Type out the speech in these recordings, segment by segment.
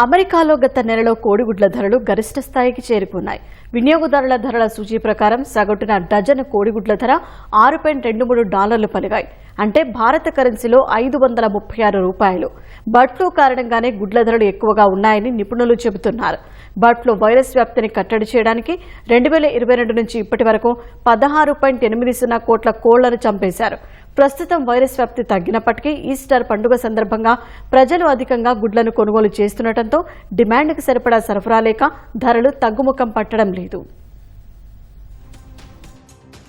అమెరికాలో గత నెలలో కోడిగుడ్ల ధరలు గరిష్ట స్థాయికి చేరుకున్నాయి. వినియోగదారుల ధరల సూచీ ప్రకారం సగటున డజన్ కోడిగుడ్ల ధర ఆరు పాయింట్ రెండు మూడు డాలర్లు పలిగాయి అంటే భారత కరెన్సీలో ఐదు వందల ముప్పై ఆరు రూపాయలు. బర్డ్ ఫ్లూ కారణంగానే గుడ్ల ధరలు ఎక్కువగా ఉన్నాయని నిపుణులు చెబుతున్నారు. బర్డ్ ఫ్లూ వైరస్ వ్యాప్తిని కట్టడి చేయడానికి రెండు వేల ఇరవై రెండు నుంచి ఇప్పటి వరకు పదహారు పాయింట్ ఎనిమిది సున్నా కోట్ల కోళ్ళను చంపేశారు. ప్రస్తుతం వైరస్ వ్యాప్తి తగ్గినప్పటికీ ఈస్టర్ పండుగ సందర్భంగా ప్రజలు అధికంగా గుడ్లను కొనుగోలు చేస్తుండటంతో డిమాండ్కు సరిపడా సరఫరా లేక ధరలు తగ్గుముఖం పట్టడం లేదు.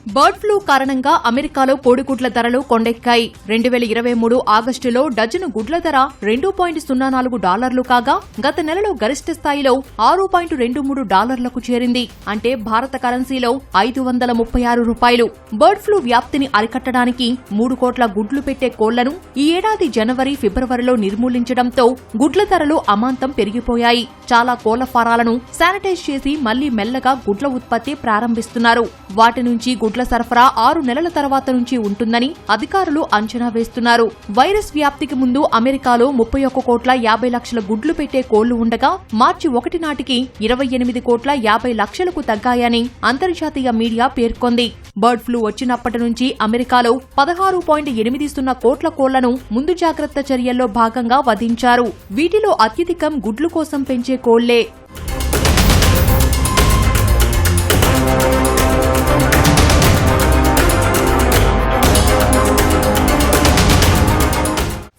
బర్డ్ ఫ్లూ కారణంగా అమెరికాలో కోడిగుడ్ల ధరలు కొండెక్కాయి. రెండు వేల ఇరవై మూడు ఆగస్టులో డజను గుడ్ల ధర రెండు పాయింట్ సున్నా నాలుగు డాలర్లు కాగా గత నెలలో గరిష్ట స్థాయిలో ఆరు పాయింట్ రెండు మూడు డాలర్లకు చేరింది. అంటే భారత కరెన్సీలో ఐదు వందల ముప్పై ఆరు రూపాయలు. బర్డ్ ఫ్లూ వ్యాప్తిని అరికట్టడానికి మూడు కోట్ల గుడ్లు పెట్టే కోళ్ళను ఈ ఏడాది జనవరి ఫిబ్రవరిలో నిర్మూలించడంతో గుడ్ల ధరలు అమాంతం పెరిగిపోయాయి. చాలా కోళ్ళ ఫారాలను శానిటైజ్ చేసి మళ్ళీ మెల్లగా గుడ్ల ఉత్పత్తి ప్రారంభిస్తున్నారు. వాటి నుంచి గుడ్ల సరఫరా ఆరు నెలల తర్వాత నుంచి ఉంటుందని అధికారులు అంచనా వేస్తున్నారు. వైరస్ వ్యాప్తికి ముందు అమెరికాలో ముప్పై ఒక్క కోట్ల యాభై లక్షల గుడ్లు పెట్టే కోళ్ళు ఉండగా మార్చి ఒకటి నాటికి ఇరవై ఎనిమిది కోట్ల యాభై లక్షలకు తగ్గాయని అంతర్జాతీయ మీడియా పేర్కొంది. బర్డ్ ఫ్లూ వచ్చినప్పటి నుంచి అమెరికాలో పదహారు పాయింట్ ఎనిమిది సున్నా కోట్ల కోళ్ళను ముందు జాగ్రత్త చర్యల్లో భాగంగా వధించారు. వీటిలో అత్యధికం గుడ్లు కోసం పెంచే కోళ్ళే.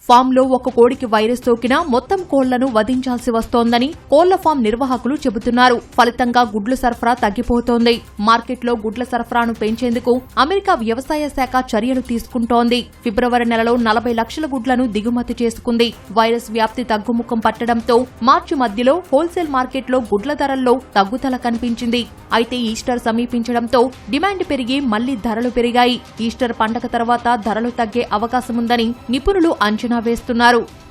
ఫామ్లో ఒక కోడికి వైరస్ సోకినా మొత్తం కోళ్ళను వధించాల్సి వస్తోందని కోళ్ళ ఫామ్ నిర్వాహకులు చెబుతున్నారు. ఫలితంగా గుడ్ల సరఫరా తగ్గిపోతోంది. మార్కెట్లో గుడ్ల సరఫరాను పెంచేందుకు అమెరికా వ్యవసాయ శాఖ చర్యలు తీసుకుంటోంది. ఫిబ్రవరి నెలలో నలభై లక్షల గుడ్లను దిగుమతి చేసుకుంది. వైరస్ వ్యాప్తి తగ్గుముఖం పట్టడంతో మార్చి మధ్యలో హోల్సేల్ మార్కెట్లో గుడ్ల ధరల్లో తగ్గుదల కనిపించింది. అయితే ఈస్టర్ సమీపించడంతో డిమాండ్ పెరిగి మళ్ళీ ధరలు పెరిగాయి. ఈస్టర్ పండగ తర్వాత ధరలు తగ్గే అవకాశముందని నిపుణులు అంచనా వేస్తున్నారు